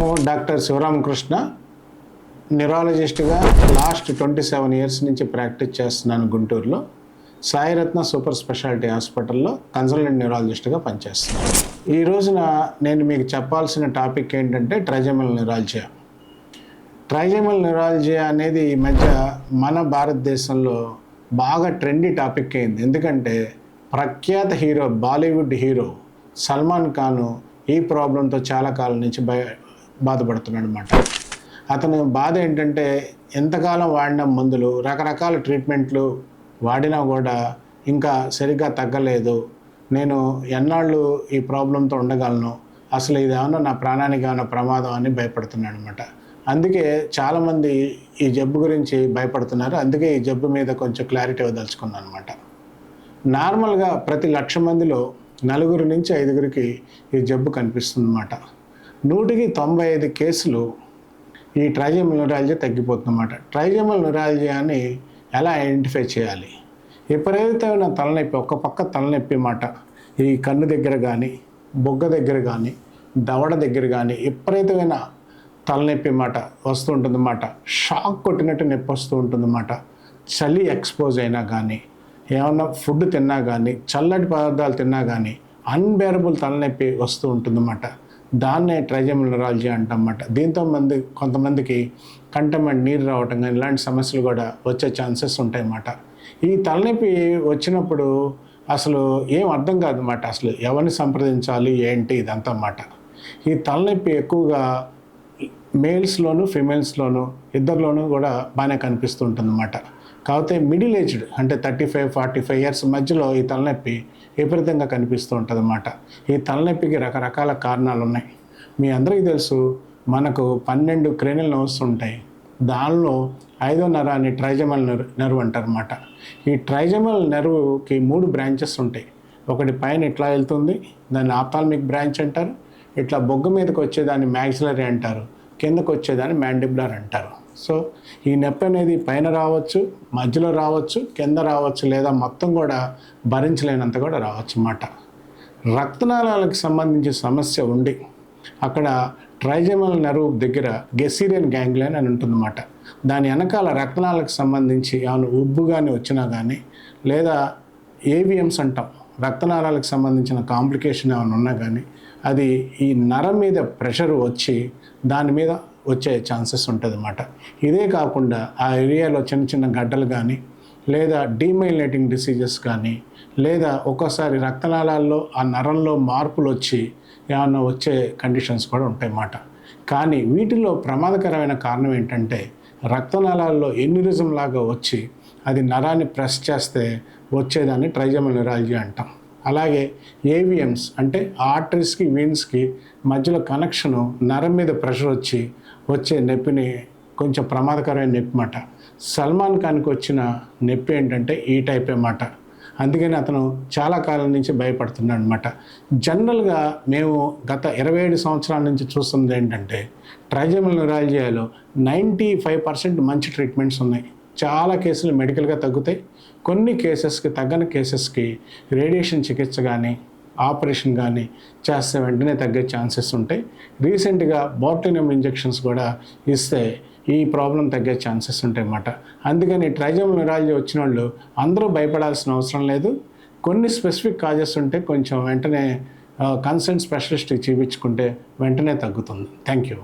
నేను డాక్టర్ శివరామకృష్ణ న్యూరాలజిస్ట్గా last twenty seven years నుంచి ప్రాక్టీస్ చేస్తున్నాను గుంటూరులో. సాయిరత్న సూపర్ స్పెషాలిటీ హాస్పిటల్లో కన్సల్టెంట్ న్యూరాలజిస్ట్గా పనిచేస్తున్నాను. ఈ రోజున నేను మీకు చెప్పాల్సిన టాపిక్ ఏంటంటే ట్రైజమల్ న్యూరాలజియా ట్రైజమల్ న్యూరాలజియా అనేది ఈ మధ్య మన భారతదేశంలో బాగా ట్రెండీ టాపిక్ అయింది. ఎందుకంటే ప్రఖ్యాత hero Bollywood hero Salman Khan ఈ ప్రాబ్లంతో చాలా కాలం నుంచి భయ బాధపడుతున్నాడు అనమాట అతను బాధ ఏంటంటే ఎంతకాలం వాడిన మందులు రకరకాల ట్రీట్మెంట్లు వాడినా కూడా ఇంకా సరిగ్గా తగ్గలేదు. నేను ఎన్నాళ్ళు ఈ ప్రాబ్లంతో ఉండగలను? అసలు ఇది నా ప్రాణానికి ఏమైనా ప్రమాదం అని భయపడుతున్నాడు అనమాట అందుకే చాలామంది ఈ జబ్బు గురించి భయపడుతున్నారు. అందుకే ఈ జబ్బు మీద కొంచెం క్లారిటీ వదలుచుకున్నాను అనమాట నార్మల్గా ప్రతి లక్ష మందిలో నలుగురు నుంచి ఐదుగురికి ఈ జబ్బు కనిపిస్తుంది అన్నమాట నూటికి తొంభై ఐదు కేసులు ఈ ట్రైజమల్ న్యూరాలజీ తగ్గిపోతుందన్నమాట. ట్రైజమల్ న్యూరాలజీని ఎలా ఐడెంటిఫై చేయాలి? విపరీతమైన తలనొప్పి ఒక పక్క తలనొప్పి మాట ఈ కన్ను దగ్గర కానీ బొగ్గ దగ్గర కానీ దవడ దగ్గర కానీ విపరీతమైన తలనొప్పి మాట వస్తూ ఉంటుందన్నమాట షాక్ కొట్టినట్టు నొప్పి వస్తూ ఉంటుందన్నమాట. చలి ఎక్స్పోజ్ అయినా కానీ ఏమన్నా ఫుడ్ తిన్నా కానీ చల్లటి పదార్థాలు తిన్నా కానీ అన్బేరబుల్ తలనొప్పి వస్తూ ఉంటుందన్నమాట. దాన్నే ట్రైజమినరాలజీ అంటమాట దీంతో మంది కొంతమందికి కంటమెంట్ నీరు రావటం కానీ ఇలాంటి సమస్యలు కూడా వచ్చే ఛాన్సెస్ ఉంటాయన్నమాట. ఈ తలనొప్పి వచ్చినప్పుడు అసలు ఏం అర్థం కాదన్నమాట. అసలు ఎవరిని సంప్రదించాలి ఏంటి ఇదంతా అన్నమాట. ఈ తలనొప్పి ఎక్కువగా మేల్స్లోను ఫిమేల్స్లోను ఇద్దరిలోనూ కూడా బాగానే కనిపిస్తుంటుంది అన్నమాట. కాకపోతే మిడిల్ ఏజ్డ్ అంటే thirty five forty five years మధ్యలో ఈ తలనొప్పి విపరీతంగా కనిపిస్తూ ఉంటుంది అన్నమాట ఈ తలనొప్పికి రకరకాల కారణాలు ఉన్నాయి మీ అందరికీ తెలుసు మనకు పన్నెండు క్రేనియల్ నర్వ్స్ ఉంటాయి. దానిలో ఐదో నరాన్ని ట్రైజమల్ నెర్వ్ నెర్వ్ అంటారన్నమాట. ఈ ట్రైజమల్ నెర్వ్కి మూడు బ్రాంచెస్ ఉంటాయి. ఒకటి పైన ఇట్లా వెళ్తుంది దాన్ని ఆప్థాల్మిక్ బ్రాంచ్ అంటారు. ఇట్లా బొగ్గ మీదకి వచ్చేదాన్ని మ్యాక్సిలరీ అంటారు. కిందకు వచ్చేదాన్ని మ్యాండిబులర్ అంటారు. సో ఈ నొప్పి అనేది పైన రావచ్చు మధ్యలో రావచ్చు కింద రావచ్చు లేదా మొత్తం కూడా భరించలేనంత కూడా రావచ్చు అన్నమాట. రక్తనాళాలకు సంబంధించి సమస్య ఉండి అక్కడ ట్రైజమల్ నెర్వ్ దగ్గర గెసీరియన్ గ్యాంగ్లియన్ అని ఉంటుందన్నమాట దాని వెనకాల రక్తనాళాలకు సంబంధించి ఏమైనా ఉబ్బు కానీ వచ్చినా కానీ లేదా ఏవిఎంస్ అంటాం రక్తనాళాలకు సంబంధించిన కాంప్లికేషన్ ఏమైనా ఉన్నా కానీ అది ఈ నరం మీద ప్రెషర్ వచ్చి దాని మీద వచ్చే ఛాన్సెస్ ఉంటుంది అన్నమాట. ఇదే కాకుండా ఆ ఏరియాలో చిన్న చిన్న గడ్డలు కానీ లేదా డీమైలేటింగ్ డిసీజెస్ కానీ లేదా ఒక్కోసారి రక్తనాళాల్లో ఆ నరంలో మార్పులు వచ్చి ఏమన్నా వచ్చే కండిషన్స్ కూడా ఉంటాయన్నమాట కానీ వీటిలో ప్రమాదకరమైన కారణం ఏంటంటే రక్తనాళాల్లో ఎన్యూరిజం లాగా వచ్చి అది నరాన్ని ప్రెస్ చేస్తే వచ్చేదాన్ని ట్రైజమల్ న్యూరాలజీ అంటాం. అలాగే ఏవిఎమ్స్ అంటే ఆర్టరీస్కి వీన్స్కి మధ్యలో కనెక్షను నరం మీద ప్రెషర్ వచ్చి వచ్చే నొప్పిని కొంచెం ప్రమాదకరమైన నొప్పి మాట. సల్మాన్ ఖాన్కి వచ్చిన నొప్పి ఏంటంటే ఈ టైప్ మాట. అందుకని అతను చాలా కాలం నుంచి భయపడుతున్నాడు అనమాట జనరల్గా మేము గత ఇరవై ఏడు సంవత్సరాల నుంచి చూస్తుంది ఏంటంటే ట్రైజమల్ న్యూరాలజీలో నైంటీ ఫైవ్ పర్సెంట్ మంచి ట్రీట్మెంట్స్ ఉన్నాయి. చాలా కేసులు మెడికల్గా తగ్గుతాయి. కొన్ని కేసెస్కి తగ్గని కేసెస్కి రేడియేషన్ చికిత్స కానీ ఆపరేషన్ కానీ చేస్తే వెంటనే తగ్గే ఛాన్సెస్ ఉంటాయి. రీసెంట్గా బాటిలినం ఇంజెక్షన్స్ కూడా ఇస్తే ఈ ప్రాబ్లం తగ్గే ఛాన్సెస్ ఉంటాయి అన్నమాట. అందుకని ట్రైజమ్ న్యూరాలజీ వచ్చిన వాళ్ళు అందరూ భయపడాల్సిన అవసరం లేదు. కొన్ని స్పెసిఫిక్ కాజెస్ ఉంటే కొంచెం వెంటనే కన్సర్న్ స్పెషలిస్ట్ చూపించుకుంటే వెంటనే తగ్గుతుంది. Thank you